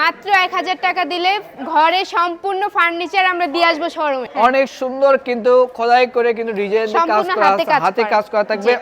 মাত্র এক হাজার টাকা দিলে ঘরে সম্পূর্ণ ফার্নিচার আমরা দিয়ে আসব শোরুমে। অনেক সুন্দর কিন্তু খোদাই করে কিন্তু ডিজাইন কাজ করা হাতে কাজ করা। থাকবে।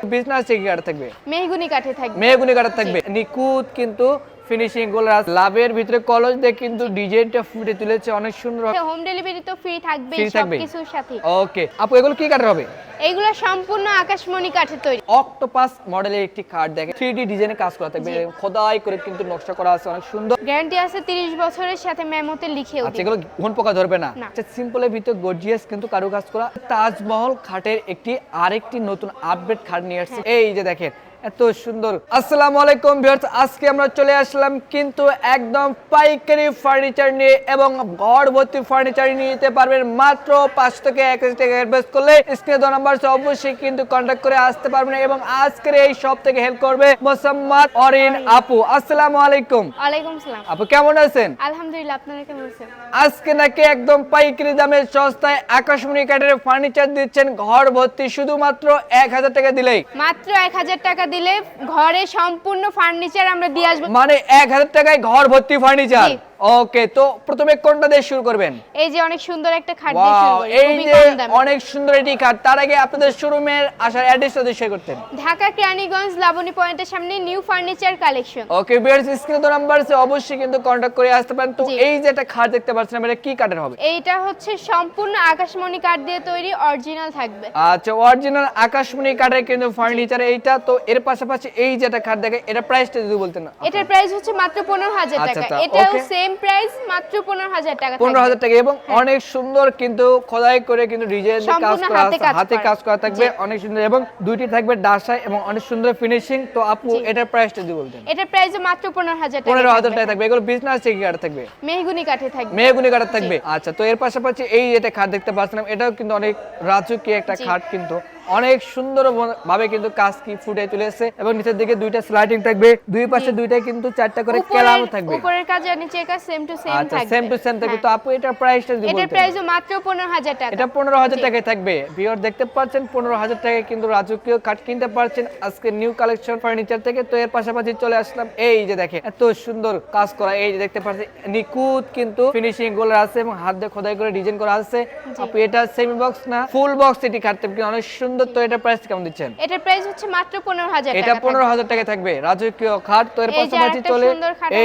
থেকে কাটা থাকবে। মেহগুনি কাঠে থাকবে। মেহগুনি কাটা থাকবে। নিকুত কিন্তু ফিনিশিংগুলো আছে। লাভের ভিতরে কলজ দিয়ে কিন্তু ডিজাইনটা ফুটে তুলেছে অনেক সুন্দর হোম ডেলিভারি তো ফ্রি থাকবে। সবকিছুর সাথে ওকে আপু এগুলো কি কাটার হবে এইগুলো সম্পূর্ণ আকাশমণি কাঠের তৈরি অক্টোপাস মডেলের একটি কার্ড দেখে থ্রি ডি ডিজাইনে কাজ করা থাকবে খোদাই করে কিন্তু নকশা করা আছে অনেক সুন্দর গ্যারান্টি আছে 30 বছরের সাথে মেমোতে লিখেও আচ্ছা এগুলো ঘন পোকা ধরবে না না। আচ্ছা সিম্পলের ভিতরে গর্জিয়াস কিন্তু কারুকাজ করা তাজমহল খাটের একটি আরেকটি নতুন আপডেট খাট নিয়ে আসছে হ্যাঁ। এই যে দেখেন এত সুন্দর। আসসালামু আলাইকুম ভিউয়ার্স আজকে আমরা চলে আসলাম কিন্তু একদম পাইকারি ফার্নিচার নিয়ে এবং ঘর ভর্তি ফার্নিচার নিয়ে নিতে পারবেন মাত্র পাঁচ থেকে এক হাজার টাকা অ্যাডভান্স করলে স্ক্রিনে দেওয়া নাম্বার অবশ্যই কিন্তু কন্ট্যাক্ট করে আসতে পারবেন এবং আজকের এই সব থেকে হেল্প করবে মোসাম্মদ অরিন আপু। আসসালামু আলাইকুম। ওয়ালাইকুম সালাম আপু কেমন আছেন? আলহামদুলিল্লাহ আপনারা কেমন আছেন? আজকে নাকি একদম পাইকারি দামে সস্তায় আকাশমণি কাঠের ফার্নিচার দিচ্ছেন ঘর ভর্তি শুধুমাত্র এক হাজার টাকা দিলেই। মাত্র এক হাজার টাকা দিলে ঘরে সম্পূর্ণ ফার্নিচার আমরা দিয়ে আসব মানে এক হাজার টাকায় ঘর ভর্তি ফার্নিচার। ওকে তো প্রথমে কোনটা দিয়ে শুরু করবেন? এই যে অনেক সুন্দর একটা খাট দিয়ে শুরু ওয়াও করি, এই যে অনেক সুন্দর এটি কাঠ তার আগে আপনাদের শোরুমের আসার অ্যাড্রেসটা দিয়ে শেয়ার করতেন। ঢাকা কেরানীগঞ্জ লাবণী পয়েন্টের সামনে নিউ ফার্নিচার কালেকশন ওকে বিয়ার্স স্ক্রিনে তো নাম্বার আছে অবশ্যই কিন্তু কন্টাক্ট করে আসতে পারেন। তো এই যে একটা খাট দেখতে পাচ্ছেন এটা কি কাঠের হবে? এইটা হচ্ছে সম্পূর্ণ আকাশমণি কাঠ দিয়ে তৈরি অরিজিনাল থাকবে। আচ্ছা অরিজিনাল আকাশমণি কাঠের কিন্তু ফার্নিচার এইটা। তো এর পাশাপাশি এই যেটা খাট দেখে এটা প্রাইসটা যদি বলতেন। না এটার প্রাইস হচ্ছে মাত্র পনেরো হাজার আচ্ছা, টাকা। এটাও okay. সেম প্রাইস মাত্র পনেরো হাজার টাকা পনেরো থাকবে। হাজার টাকা এবং অনেক সুন্দর কিন্তু খোদাই করে কিন্তু ডিজাইন কাজ করা হাতে আছে কাজ হাতে করা। কাজ করা থাকবে অনেক সুন্দর এবং দুইটি থাকবে ডাসায় এবং অনেক সুন্দর ফিনিশিং তো আপু এটার প্রাইসটা যদি বলতেন। এটার প্রাইস মাত্র পনেরো হাজার টাকা পনেরো হাজার থাকবে। টাকা থাকবে এগুলো বিজনেস থেকে কাঠ থাকবে। মেহগুনি কাঠে থাকবে। মেহগুনি কাঠের থাকবে। আচ্ছা তো এর পাশাপাশি এই যেটা খাট দেখতে পাচ্ছিলাম এটাও কিন্তু অনেক রাজকীয় একটা খাট কিন্তু। অনেক সুন্দর ভাবে কিন্তু কাজ কি ফুটে তুলেছে এবং নিচের দিকে দুইটা স্লাইডিং থাকবে দুই পাশে দুইটাই কিন্তু চারটা করে কেলামও থাকবে। উপরের কাজ আর নিচের কাজ সেম টু সেম থাকবে। সেম টু সেম থাকবে। হ্যাঁ। তো আপু এটার প্রাইসটা যদি এটার প্রাইসও মাত্র পনেরো হাজার টাকা। এটা পনেরো হাজার জি। টাকায় থাকবে। ভিওর দেখতে পাচ্ছেন পনেরো হাজার টাকায় কিন্তু রাজকীয় কাঠ কিনতে পারছেন আজকে নিউ কালেকশন ফার্নিচার থেকে। তো এর পাশাপাশি চলে আসলাম। এই যে দেখে এত সুন্দর কাজ করা। এই যে দেখতে পাচ্ছেন নিখুঁত কিন্তু ফিনিশিংগুলো আছে এবং হাত দিয়ে খোদাই করে ডিজাইন করা আছে। আপু এটা সেমি বক্স না? ফুল বক্স এটি কাটতে অনেক সুন্দর তো এটা প্রাইস কেমন দিচ্ছেন? এটার প্রাইস হচ্ছে মাত্র পনেরো হাজার এটা টাকা পনেরো হাজার টাকায় থাকবে। রাজকীয় খাট তো এর পাশাপাশি চলে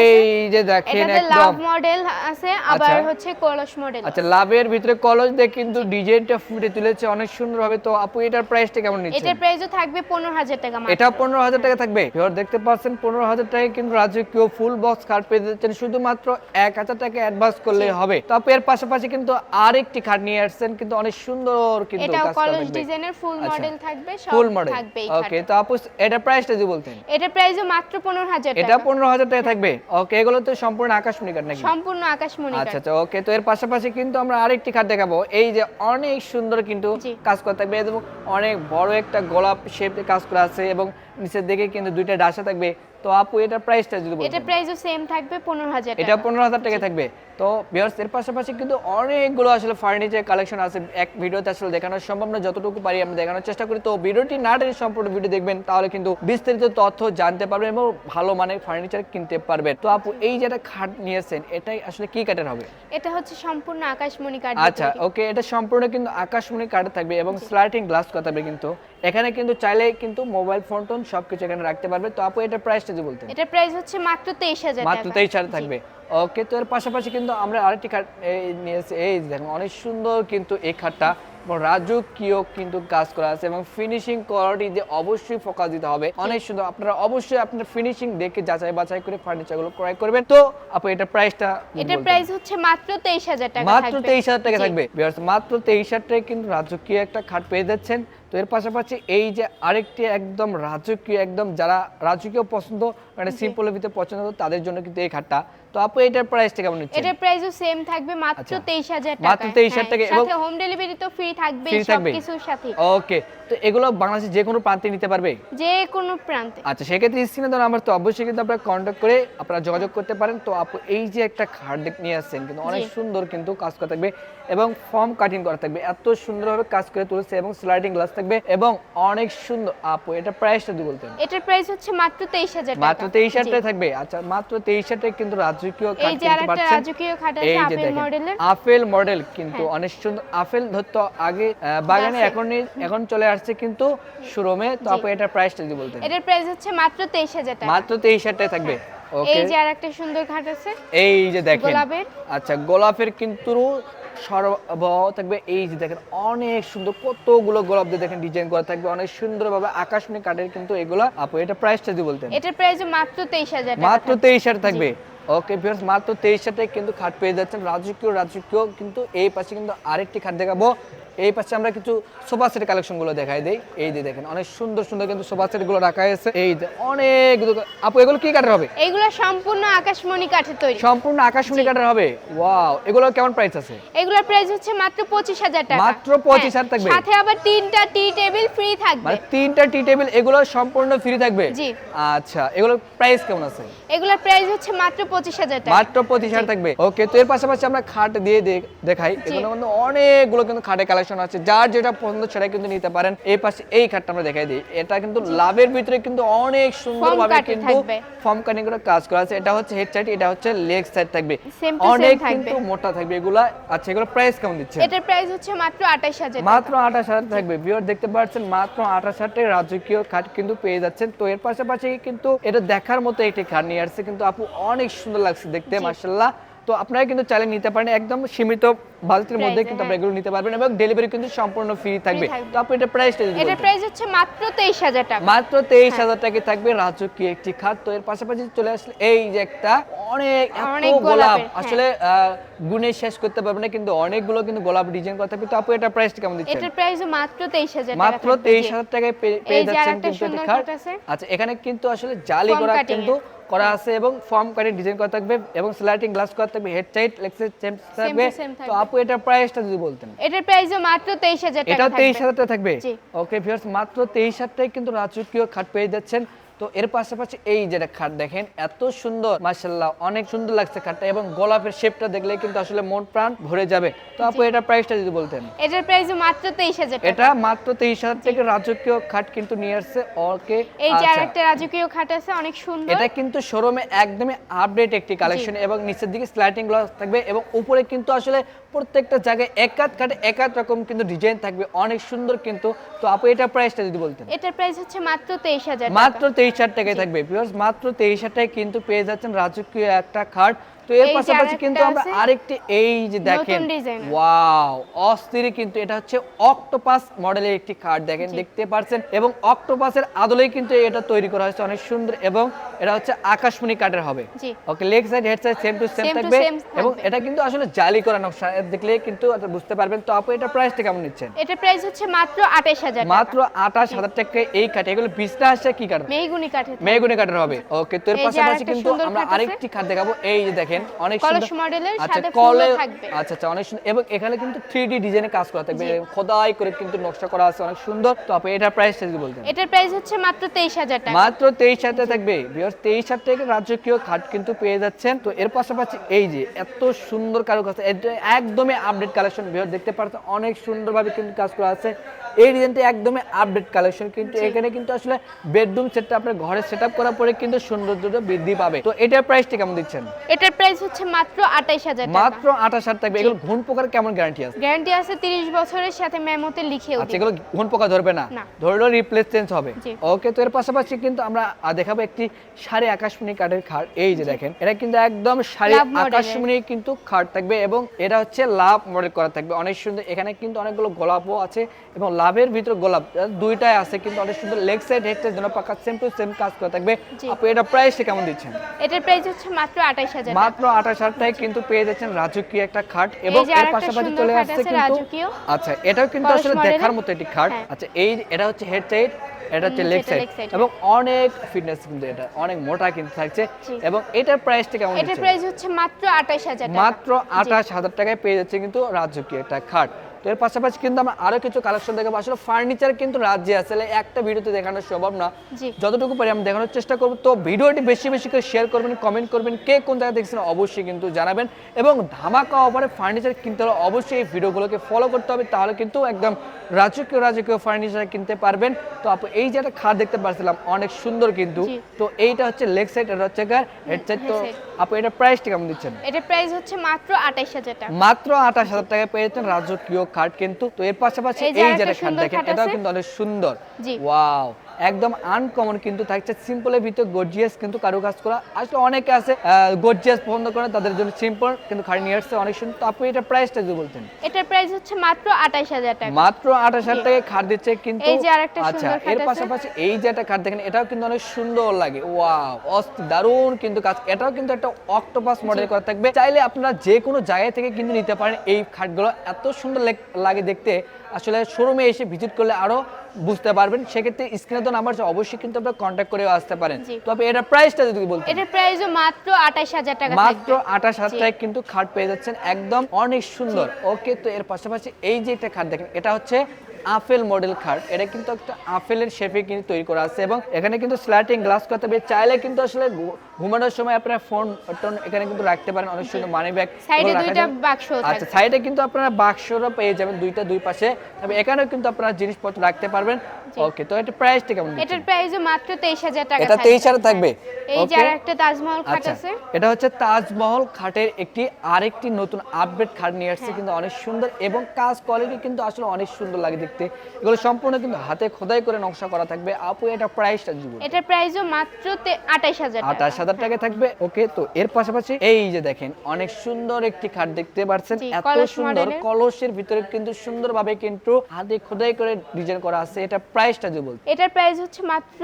এই যে দেখেন একদম। লাভ মডেল আছে আবার আচ্ছা। হচ্ছে কলস মডেল আচ্ছা লাভের ভিতরে কলজ দিয়ে কিন্তু ডিজাইনটা ফুটে তুলেছে অনেক সুন্দর হবে। তো আপু এটার প্রাইসটা কেমন নিচ্ছেন? এটার প্রাইসও থাকবে পনেরো হাজার টাকা মাত্র। এটা পনেরো হাজার টাকা থাকবে। এবার দেখতে পাচ্ছেন পনেরো হাজার টাকায় কিন্তু রাজকীয় ফুল বক্স খাট পেয়ে যাচ্ছেন। শুধুমাত্র এক হাজার টাকা অ্যাডভান্স করলে হবে। তো আপু এর পাশাপাশি কিন্তু আরেকটি খাট নিয়ে আসছেন কিন্তু অনেক সুন্দর কিন্তু করা কলস ডিজাইনের ফুল। মডেল থাকবে সব থাকবে ওকে তো আপু এটা প্রাইসটা যদি বলতেন? এটা প্রাইসও মাত্র পনেরো হাজার এটা টাকা পনেরো হাজার টাকা থাকবে? ওকে এগুলো তো সম্পূর্ণ আকাশমণি নাকি? সম্পূর্ণ আকাশমণি আচ্ছা আচ্ছা ওকে তো এর পাশাপাশি কিন্তু আমরা আরেকটি খাট দেখাবো। এই যে অনেক সুন্দর কিন্তু কাজ করা থাকবে। এবং অনেক বড় একটা গোলাপ শেপে কাজ করা আছে এবং নিচের দিকে কিন্তু দুইটা ডাসা থাকবে। তো আপু এটার প্রাইসটা যদি বলতেন এটার প্রাইসও সেম থাকবে পনেরো হাজার এটা টাকা। পনেরো হাজার টাকা থাকবে। তো ভিউয়ার্স এর পাশাপাশি কিন্তু অনেকগুলো আসলে ফার্নিচার কালেকশন আছে। এক ভিডিওতে আসলে দেখানো সম্ভব না যতটুকু পারি আমরা দেখানোর চেষ্টা করি। তো ভিডিওটি না টেনে সম্পূর্ণ ভিডিও দেখবেন তাহলে কিন্তু বিস্তারিত তথ্য জানতে পারবেন এবং ভালো মানের ফার্নিচার কিনতে পারবেন। তো আপু এই যেটা খাট নিয়েছেন এটাই আসলে কি কাঠের হবে? এটা হচ্ছে সম্পূর্ণ আকাশমণি কাঠ আচ্ছা ওকে এটা সম্পূর্ণ কিন্তু আকাশমণি কাঠ থাকবে এবং স্লাইডিং গ্লাস থাকবে কিন্তু। এখানে কিন্তু চাইলে কিন্তু মোবাইল ফোন টোন সবকিছু এখানে রাখতে পারবে। তো আপু এটার প্রাইসটা যদি বলতেন এটা প্রাইস হচ্ছে মাত্র 23000 টাকা মাত্র তেইশ হাজার থাকবে। ওকে তো এর পাশাপাশি কিন্তু আমরা আরেকটি খাট এই নিয়েছি এই দেখেন অনেক সুন্দর কিন্তু এই খাটটা রাজকীয় কিন্তু কাজ করা আছে এবং ফিনিশিং কোয়ালিটি দিয়ে অবশ্যই ফোকাস দিতে হবে। অনেক সুন্দর আপনারা অবশ্যই আপনার ফিনিশিং দেখে যাচাই বাছাই করে ক্রয় করবেন। তো আপু এটার প্রাইসটা এটার প্রাইস হচ্ছে মাত্র তেইশ হাজার টাকা মাত্র থাকবে। তেইশ হাজার টাকা থাকবে। Viewers, মাত্র তেইশ হাজার টাকায় কিন্তু রাজকীয় একটা খাট পেয়ে যাচ্ছেন। তো এর পাশাপাশি এই যে আরেকটি একদম রাজকীয় একদম যারা রাজকীয় পছন্দ মানে সিম্পলের ভিতরে পছন্দ তাদের জন্য কিন্তু এই খাটটা তো আপু এটার প্রাইসটা কেমন নিচ্ছে এটার প্রাইসও সেম থাকবে মাত্র আচ্ছা। তেইশ হাজার টাকা মাত্র 23,000 টাকা এবং- সাথে হোম ডেলিভারি তো ফ্রি থাকবে থাকবে? সবকিছুর সাথে। ওকে তো এগুলো বাংলাদেশের যে কোনো প্রান্তে নিতে পারবে? যে কোনো প্রান্তে। আচ্ছা সেক্ষেত্রে স্ক্রিনে দেওয়া নাম্বার তো অবশ্যই কিন্তু আপনারা কন্ট্যাক্ট করে আপনারা যোগাযোগ করতে পারেন। তো আপু এই যে একটা খাট নিয়ে আসছেন কিন্তু অনেক সুন্দর কিন্তু কাজ করা থাকবে এবং ফর্ম কাটিং করা থাকবে। এত সুন্দরভাবে কাজ করে তুলেছে এবং স্লাইডিং গ্লাস থাকবে এবং অনেক সুন্দর। আপু এটা প্রাইসটা যদি বলতেন। এটার প্রাইস হচ্ছে মাত্র তেইশ হাজার টাকা। মাত্র তেইশ হাজার জি। টাকা থাকবে। আচ্ছা মাত্র তেইশ হাজার টাকা কিন্তু রাজ্য রাজকীয় এই যে আরেকটা রাজকীয় খাট আছে আপেল মডেলের আপেল মডেল কিন্তু হ্যাঁ। অনেক সুন্দর আপেল ধরতো আগে বাগানে এখন এখন চলে আসছে কিন্তু শোরুমে তো জি। আপু এটার প্রাইসটা যদি বলতেন। এটার প্রাইস হচ্ছে মাত্র তেইশ হাজার টাকা। মাত্র তেইশ হাজার টাকা থাকবে। এই যে আরেকটা সুন্দর খাট আছে। এই যে দেখেন। গোলাপের। আচ্ছা গোলাপের কিন্তু সরবরাহ থাকবে এই যে দেখেন অনেক সুন্দর কতগুলো গোলাপ দিয়ে দেখেন ডিজাইন করা থাকবে। অনেক সুন্দরভাবে আকাশমণি কাঠের কিন্তু এগুলা। আপু এটা প্রাইসটা যদি বলতেন। এটার প্রাইস মাত্র তেইশ হাজার টাকা মাত্র থাকবে। তেইশ হাজার থাকবে। ওকে ভিউয়ার্স মাত্র তেইশ হাজার কিন্তু খাট পেয়ে যাচ্ছেন। রাজকীয় রাজকীয় কিন্তু এই পাশে কিন্তু আরেকটি খাট দেখাবো। এই পাশে আমরা কিছু সোফা সেট কালেকশনগুলো দেখাই দেই। এই যে দেখেন অনেক সুন্দর সুন্দর কিন্তু সোফা সেটগুলো রাখা আছে এই যে অনেক আপু এগুলো কি কাঠের হবে? এইগুলো সম্পূর্ণ আকাশমণি কাঠের তৈরি। সম্পূর্ণ আকাশমণি কাঠের হবে? ওয়াও এগুলো কেমন প্রাইস আছে? এগুলোর প্রাইস হচ্ছে মাত্র পঁচিশ হাজার টাকা। মাত্র 25,000 হ্যাঁ, থাকবে? সাথে আবার তিনটা টি টেবিল ফ্রি থাকবে। মানে তিনটা টি টেবিল এগুলো সম্পূর্ণ ফ্রি থাকবে? জি। আচ্ছা এগুলোর প্রাইস কেমন আছে? এগুলোর প্রাইস হচ্ছে মাত্র পঁচিশ হাজার টাকা। মাত্র পঁচিশ হাজার থাকবে। ওকে তো এর পাশাপাশি আমরা খাট দিয়ে দেখাই। এগুলো কিন্তু অনেকগুলো কিন্তু খাটের কালেকশন আছে। যার যেটা পছন্দ সেটা কিন্তু নিতে পারেন। এই পাশে এই খাটটা আমরা দেখাই দিই। এটা কিন্তু লাভের ভিতরে কিন্তু অনেক সুন্দরভাবে কিন্তু ফর্ম কাটিং করে কাজ করা আছে। এটা হচ্ছে হেড সাইড এটা হচ্ছে লেগ সাইড থাকবে। অনেক কিন্তু মোটা থাকবে। এগুলা আচ্ছা এগুলো প্রাইস কেমন দিচ্ছে এটার প্রাইস হচ্ছে মাত্র আঠাশ হাজার মাত্র আঠাশ হাজার থাকবে। ভিউয়ার দেখতে পাচ্ছেন মাত্র আঠাশ হাজার টাকা রাজকীয় খাট কিন্তু পেয়ে যাচ্ছেন। তো এর পাশাপাশি কিন্তু এটা দেখার মতো একটি খাট নিয়ে আসছে। কিন্তু আপু অনেক সুন্দর লাগছে দেখতে মার্শাল্লাহ তো আপনারা কিন্তু চাইলে নিতে পারেন। একদম সীমিত বাজেটের মধ্যে কিন্তু হ্যাঁ। আপনারা এগুলো নিতে পারবেন এবং ডেলিভারি কিন্তু সম্পূর্ণ ফ্রি থাকবে। তো আপু এটা প্রাইসটা যদি এটার প্রাইস হচ্ছে মাত্র তেইশ হাজার টাকা। মাত্র তেইশ হাজার টাকা থাকবে। রাজকীয় একটি খাট তো এর পাশাপাশি চলে আসলে এই যে একটা অনেক এত অনেক গোলাপ। হ্যাঁ। আসলে গুণে শেষ করতে পারবে না কিন্তু অনেকগুলো কিন্তু গোলাপ ডিজাইন করা থাকবে। তো আপু এটা প্রাইসটা কেমন দিচ্ছেন? এটার প্রাইস মাত্র তেইশ হাজার টাকা মাত্র থাকবে, তেইশ জি। হাজার টাকায় পেয়ে যাচ্ছেন কিন্তু খাট। আচ্ছা এখানে কিন্তু আসলে জালি করা কিন্তু করা আছে এবং ফর্ম কাটে ডিজাইন করা থাকবে এবং স্লাইডিং গ্লাস করা থাকবে। হেড সাইড লেক্সের সেম থাকবে। তো। আপু এটার প্রাইসটা যদি বলতেন এটার প্রাইসও মাত্র তেইশ হাজার টাকা এটাও তেইশ থাকবে। হাজার টাকা থাকবে জি। ওকে ভিউয়ার্স মাত্র তেইশ হাজার টাকায় কিন্তু রাজকীয় খাট পেয়ে যাচ্ছেন তো এর পাশাপাশি এই যেটা খাট দেখেন এত সুন্দর মার্শাল্লাহ অনেক সুন্দর লাগছে খাটটা এবং গোলাপের শেপটা দেখলে কিন্তু আসলে মন প্রাণ ভরে যাবে। তো আপু এটা প্রাইসটা যদি বলতেন। এটার প্রাইসও মাত্র তেইশ হাজার টাকা। এটা মাত্র তেইশ হাজার থেকে রাজকীয় খাট কিন্তু নিয়ে আসছে ওকে এই যে আচ্ছা। আরেকটা রাজকীয় খাট আছে অনেক সুন্দর। এটা কিন্তু শোরুমে একদমই আপডেট একটি কালেকশন এবং নিচের দিকে স্লাইডিং গ্লাস থাকবে এবং উপরে কিন্তু আসলে প্রত্যেকটা জায়গায় একাত কাটে একাত রকম কিন্তু ডিজাইন থাকবে। অনেক সুন্দর কিন্তু। তো আপু এটা প্রাইসটা যদি বলতেন। এটার প্রাইস হচ্ছে মাত্র তেইশ হাজার মাত্র তেইশ হাজার টাকায় থাকবে। বিকজ মাত্র তেইশ হাজার টাকায় কিন্তু পেয়ে যাচ্ছেন রাজকীয় একটা খাট তো এর পাশাপাশি কিন্তু আমরা আরেকটি এই যে দেখেন ওয়াও অস্থির কিন্তু এটা হচ্ছে অক্টোপাস মডেলের একটি খাট দেখেন দেখতে পারছেন এবং অক্টোপাসের আদলেই কিন্তু এটা তৈরি করা হয়েছে অনেক সুন্দর এবং এটা হচ্ছে আকাশমণি কাঠের হবে। Okay leg side head side same to same থাকবে এবং এটা কিন্তু আসলে জালি করা নকশা দেখলে কিন্তু এটা বুঝতে পারবেন। তো আপু এটা প্রাইসটা কেমন নিচ্ছেন? এটার প্রাইস হচ্ছে মাত্র আঠাশ হাজার মাত্র আঠাশ হাজার টাকা এই কাঠ এগুলো বিশটা আসছে কি কাঠ মেহগুনি কাঠের। মেগুনি কাঠের হবে। ওকে তো এর পাশাপাশি কিন্তু আমরা আরেকটি খাট দেখাবো। এই যে দেখেন অনেক কলস মডেলের আচ্ছা সাথে ফুলও থাকবে। আচ্ছা আচ্ছা অনেক সুন্দর এবং এখানে কিন্তু 3D ডিজাইনে কাজ করা থাকবে। খোদাই করে কিন্তু নকশা করা আছে অনেক সুন্দর। তো আপনি এটার প্রাইস যদি বলতেন। এটার প্রাইস হচ্ছে মাত্র তেইশ হাজার টাকা। মাত্র তেইশ হাজার থাকবে। তেইশ হাজার টাকা রাজকীয় খাট কিন্তু পেয়ে যাচ্ছেন। তো এর পাশাপাশি এই যে এত সুন্দর কারুকাজ একদমই আপডেট কালেকশন বিয়ার দেখতে পাচ্ছেন অনেক সুন্দরভাবে কিন্তু কাজ করা আছে। এই ডিজাইনটা একদমই আপডেট কালেকশন কিন্তু এখানে কিন্তু আসলে বেডরুম সেটটা আপনার ঘরে সেট আপ করার পরে কিন্তু সৌন্দর্যটা বৃদ্ধি পাবে। তো এটার প্রাইসটা কেমন দিচ্ছেন? এটার প্রাইস হচ্ছে মাত্র আঠাইশ হাজার টাকা। মাত্র আঠাশ হাজার থাকবে এগুলো ঘুণ পোকার কেমন গ্যারান্টি আছে? গ্যারান্টি আছে তিরিশ বছরের সাথে মেমোতে লিখেও আচ্ছা এগুলো ঘুণ পোকা ধরবে না। ধরলেও রিপ্লেস চেঞ্জ হবে। ওকে তো এর পাশাপাশি কিন্তু আমরা দেখাবো একটি সাড়ে আকাশমণি কাঠের খাট। এই যে দেখেন এটা কিন্তু একদম সাড়ে। আকাশমণি কিন্তু খাট থাকবে এবং এটা হচ্ছে লাভ মডেল করা থাকবে। অনেক সুন্দর এখানে কিন্তু অনেকগুলো গোলাপও আছে এবং লাভের ভিতরে গোলাপ দুইটাই আছে কিন্তু অনেক সুন্দর লেগ সাইড হেড সাইড জন্য পাকা সেম টু সেম কাজ করা থাকবে। আপনি এটা প্রাইসটা কেমন দিচ্ছেন? এটার প্রাইস হচ্ছে মাত্র আঠাইশ হাজার টাকা মাত্র আঠাশ হাজার কিন্তু পেয়ে যাচ্ছেন রাজকীয় একটা খাট এবং এর পাশাপাশি চলে আসছে কিন্তু আচ্ছা এটাও কিন্তু আসলে দেখার মতো একটি খাট। হ্যাঁ। আচ্ছা এই এটা হচ্ছে হেড সাইড এটা হচ্ছে লেগ সাইড এবং অনেক ফিটনেস কিন্তু এটা অনেক মোটা কিন্তু থাকছে এবং এটার প্রাইসটা কেমন এটার প্রাইস হচ্ছে মাত্র আঠাশ হাজার টাকা। মাত্র আঠাশ হাজার টাকায় পেয়ে যাচ্ছে কিন্তু রাজকীয় একটা খাট। তো এর পাশাপাশি কিন্তু আমরা আরও কিছু কালেকশন দেখাবো। আসলে ফার্নিচার কিন্তু রাজ্যে তাহলে একটা ভিডিওতে দেখানো সম্ভব না। যতটুকু পারি আমরা দেখানোর চেষ্টা করব। তো ভিডিওটি বেশি বেশি করে শেয়ার করবেন কমেন্ট করবেন কে কোন জায়গায় দেখছেন অবশ্যই কিন্তু জানাবেন। এবং ধামাকা অফারে ফার্নিচার কিনতে হলে অবশ্যই এই ভিডিওগুলোকে ফলো করতে হবে তাহলে কিন্তু একদম রাজকীয় রাজকীয় ফার্নিচার কিনতে পারবেন। তো আপু এই যে একটা খাট দেখতে পাচ্ছিলাম অনেক সুন্দর কিন্তু। তো এইটা হচ্ছে লেগ সাইড এটা হচ্ছে কার হেড সাইড তো। আপু এটা প্রাইসটা কেমন দিচ্ছেন? এটা প্রাইস হচ্ছে মাত্র আঠাইশ হাজার টাকা। মাত্র আঠাশ হাজার টাকায় পেয়েছেন রাজকীয় খাট কিন্তু। তো এর পাশাপাশি এই যে যেটা খাট দেখেন এটাও কিন্তু অনেক সুন্দর। ওয়াও একদম আনকমন কিন্তু থাকছে। সিম্পলের ভিতরে গর্জিয়াস কিন্তু কারুকাজ করা। আসলে অনেকে আছে গর্জিয়াস পছন্দ করে তাদের জন্য সিম্পল কিন্তু খাড়ি নিয়ে আসছে অনেক সুন্দর। আপনি এটা প্রাইসটা যদি বলতেন। এটার প্রাইস হচ্ছে মাত্র আঠাইশ হাজার টাকা। মাত্র আঠাশ হাজার টাকায় খাট দিচ্ছে কিন্তু এই যে আরেকটা আচ্ছা এর পাশাপাশি এই যে একটা খাট দেখেন এটাও কিন্তু অনেক সুন্দর লাগে। ওয়াও অস্থির দারুণ কিন্তু কাজ। এটাও কিন্তু একটা অক্টোপাস মডেল করা থাকবে। চাইলে আপনারা যে কোনো জায়গা থেকে কিন্তু নিতে পারেন এই খাটগুলো। এত সুন্দর লাগে দেখতে। আসলে শোরুমে এসে ভিজিট করলে আরও বুঝতে পারবেন। সেক্ষেত্রে স্ক্রিনে তো নাম্বার আছে, অবশ্যই কিন্তু আপনারা কন্ট্যাক্ট করে আসতে পারেন। তবে তো আপনি এটা প্রাইসটা যদি বলতে এটার প্রাইস মাত্র আঠাইশ হাজার টাকা মাত্র থাকবে আঠাশ হাজার জি। টাকায় কিন্তু খাট পেয়ে যাচ্ছেন একদম অনেক সুন্দর। ওকে তো এর পাশাপাশি এই যে এটা খাট দেখেন এটা হচ্ছে আপেল মডেল খাট এটা কিন্তু একটা আপেলের শেপে কিন্তু তৈরি করা আছে এবং এখানে কিন্তু স্ল্যাটিং গ্লাস করতে হবে। চাইলে কিন্তু আসলে ঘুমানোর সময় আপনারা ফোন এখানে কিন্তু রাখতে পারেন। অনেক সুন্দর মানি ব্যাগ সাইডে দুইটা বাক্স আচ্ছা সাইডে কিন্তু আপনারা বাক্সরও পেয়ে যাবেন দুইটা দুই পাশে। তবে এখানেও কিন্তু আপনারা জিনিসপত্র রাখতে পারবেন। ওকে তো এটা প্রাইসটা কেমন এটার প্রাইসও মাত্র তেইশ হাজার টাকা এটা 23,000 থাকবে? এই যে Okay. আর একটা তাজমহল খাট আচ্ছা আছে। এটা হচ্ছে তাজমহল খাটের একটি আরেকটি নতুন আপডেট খাট নিয়ে আসছে হ্যাঁ। কিন্তু অনেক সুন্দর এবং কাজ কোয়ালিটি কিন্তু আসলে অনেক সুন্দর লাগে দেখতে। এগুলো সম্পূর্ণ কিন্তু হাতে খোদাই করে নকশা করা থাকবে। আপু এটা প্রাইসটা জীবন এটার প্রাইসও মাত্র আঠাইশ হাজার টাকা। আঠাশ হাজার টাকা থাকবে। ওকে তো এর পাশাপাশি এই যে দেখেন অনেক সুন্দর একটি খাট দেখতে পাচ্ছেন। এত সুন্দর কলসের ভিতরে কিন্তু সুন্দরভাবে কিন্তু হাতে খোদাই করে ডিজাইন করা আছে। এটা প্রাইসটা যে বলতে এটার প্রাইস হচ্ছে মাত্র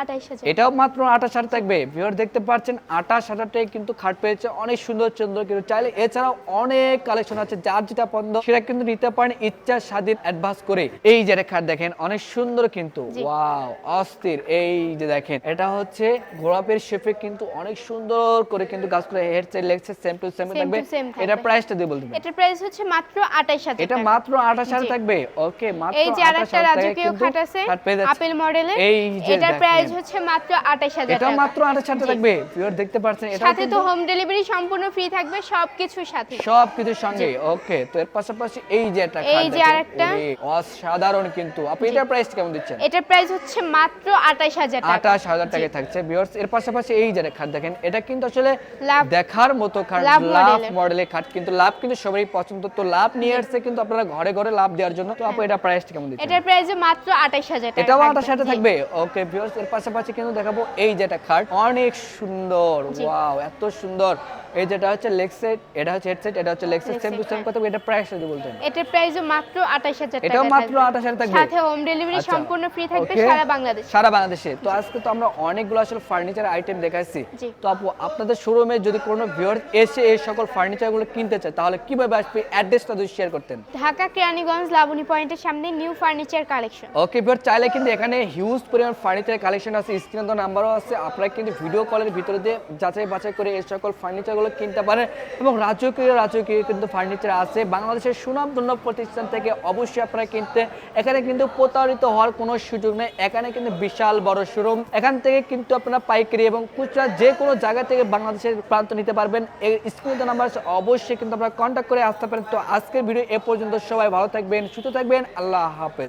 আঠাইশ হাজার। এটাও মাত্র আঠাশ হাজার থাকবে। ভিউয়ার দেখতে পাচ্ছেন আঠাশ হাজার টাকায় কিন্তু খাট পেয়েছে। অনেক সুন্দর সুন্দর কিন্তু চাইলে। এছাড়াও অনেক কালেকশন আছে। যার যেটা পছন্দ সেটা কিন্তু নিতে পারেন ইচ্ছা স্বাধীন অ্যাডভান্স করে। এই যে খাট দেখেন অনেক সুন্দর কিন্তু। ওয়াও অস্থির। এই যে দেখেন এটা হচ্ছে গোলাপের শেপে কিন্তু অনেক সুন্দর করে কিন্তু গাছ করে head side leg side same to same থাকবে। এটা প্রাইসটা দিয়ে বলতে এটার প্রাইস হচ্ছে মাত্র আঠাইশ হাজার এটা মাত্র আঠাশ হাজার জি। থাকবে। ওকে মাত্র এই যে আর একটা রাজকীয় খাট আছে। আপেল মডেলের এই যে দেখেন। প্রাইস হচ্ছে মাত্র আঠাইশ হাজার এটা মাত্র আঠাশ হাজার জি। থাকবে। ভিউয়ার দেখতে পাচ্ছেন এটা সাথে তো হোম ডেলিভারি সম্পূর্ণ ফ্রি থাকবে সবকিছুর সাথে। সব কিছুর সঙ্গে ওকে তো এর পাশাপাশি এই যে একটা এই যে আরেকটা। ওরে, অসাধারণ কিন্তু। আপনি এটার প্রাইস কেমন দিচ্ছেন? এটার প্রাইস হচ্ছে মাত্র আঠাইশ হাজার টাকা। আঠাশ হাজার টাকায় থাকছে ভিউয়ার্স এর পাশাপাশি এই যে খাট দেখেন এটা কিন্তু আসলে দেখার মতো খাট লাভ মডেলের। খাট কিন্তু লাভ কিন্তু সবারই পছন্দ। তো লাভ নিয়ে আসছে কিন্তু আপনারা ঘরে ঘরে লাভ দেওয়ার জন্য। তো আপু এটা প্রাইসটা কেমন দিচ্ছেন? এটার প্রাইস মাত্র আঠাইশ হাজার টাকা এটাও থাকবে। আঠাশ হাজার জি। থাকবে? ওকে ভিউয়ার্স এর পাশাপাশি কিন্তু দেখাবো এই যেটা খাট। অনেক সুন্দর। ওয়াও এত সুন্দর। এই যেটা হচ্ছে লেগ সাইড এটা হচ্ছে হেড সাইড এটা হচ্ছে leg Leg same to same হ্যাঁ। কত এটা প্রাইস যদি বলতেন। এটার প্রাইসও মাত্র আঠাশ হাজার টাকা এটাও মাত্র থাকবে। 28,000 থাকবে? সাথে হোম ডেলিভারি আচ্ছা। সম্পূর্ণ ফ্রি থাকবে সারা বাংলাদেশ। সারা বাংলাদেশে। তো আজকে তো আমরা অনেকগুলো আসলে ফার্নিচার আইটেম দেখাচ্ছি জি। তো আপু আপনাদের শোরুমে যদি কোনো ভিউয়ার এসে এই সকল ফার্নিচারগুলো কিনতে চায় তাহলে কীভাবে আসবে? অ্যাড্রেসটা যদি শেয়ার করতেন। ঢাকা কেরানীগঞ্জ লাবণী পয়েন্টের সামনে new furniture collection okay viewer চাইলে কিন্তু এখানে হিউজ পরিমাণ ফার্নিচার কালেকশন আছে স্ক্রিনে তো নাম্বারও আছে। আপনারা কিন্তু ভিডিও কলের ভিতরে দিয়ে যাচাই বাছাই করে এই সকল ফার্নিচারগুলো কিনতে পারেন। এবং রাজকীয় রাজকীয় কিন্তু ফার্নিচার আছে। বাংলাদেশের সুনামধন্য প্রতিষ্ঠান থেকে অবশ্যই আপনারা কিনতে এখানে কিন্তু প্রতারিত হওয়ার কোনো সুযোগ নেই। এখানে কিন্তু বিশাল বড় শোরুম। এখান থেকে কিন্তু আপনারা পাইকারি এবং খুচরা যে কোনো জায়গা থেকে বাংলাদেশের প্রান্ত নিতে পারবেন। এই স্ক্রিনে নাম্বার অবশ্যই কিন্তু আপনারা কন্ট্যাক্ট করে আসতে পারেন। তো আজকের ভিডিও এ পর্যন্ত সবাই ভালো থাকবেন, সুস্থ থাকবেন। আল্লাহ হাফেজ।